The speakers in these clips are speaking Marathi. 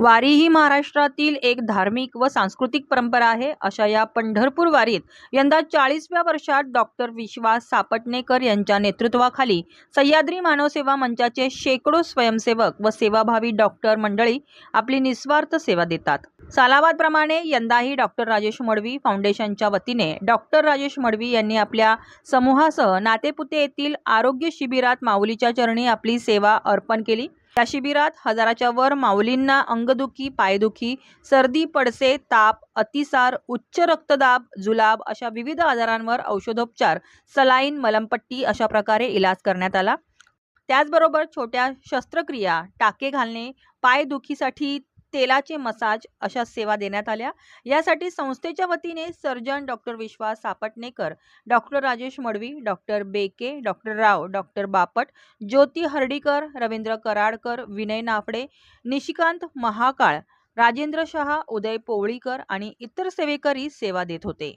वारी ही महाराष्ट्रातील एक धार्मिक व सांस्कृतिक परंपरा आहे. अशा या पंढरपूर वारीत यंदा चाळीसव्या वर्षात डॉक्टर विश्वास सापटणेकर यांच्या नेतृत्वाखाली सह्याद्री मानवसेवा मंचाचे शेकडो स्वयंसेवक व सेवाभावी डॉक्टर मंडळी आपली निस्वार्थ सेवा देतात. सालाबादप्रमाणे यंदाही डॉक्टर राजेश मडवी फाउंडेशनच्या वतीने डॉक्टर राजेश मडवी यांनी आपल्या समूहासह नातेपुते येथील आरोग्य शिबिरात माऊलीच्या चरणी आपली सेवा अर्पण केली. या शिबिरात हजाराच्या वर माऊलींना अंगदुखी पायदुखी सर्दी पडसे ताप अतिसार उच्च रक्तदाब जुलाब अशा विविध आजारांवर औषधोपचार सलाईन मलमपट्टी अशा प्रकारे इलाज करण्यात आला. त्याचबरोबर छोट्या शस्त्रक्रिया टाके घालणे पायदुखीसाठी तेलाचे मसाज अशा सेवा देण्यात आल्या. यासाठी संस्थेच्या वतीने surgeon doctor Vishwas Sapatnekar doctor Rajesh Madvi doctor Beke doctor Rao doctor Bapat Jyoti Hardikar Ravindra Karadkar Vinay Naphade Nishikant Mahakal Rajendra Shah Uday Powalikar आणि इतर सेवेकरी सेवा देत होते.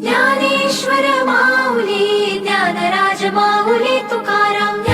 ज्ञानेश्वर माऊली ज्ञानराज माऊली तुकाराम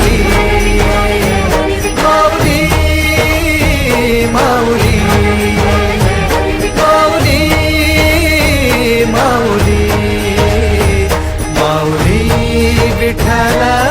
খেলা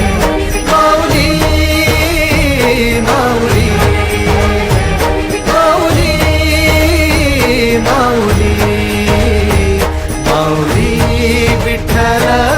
விட்டல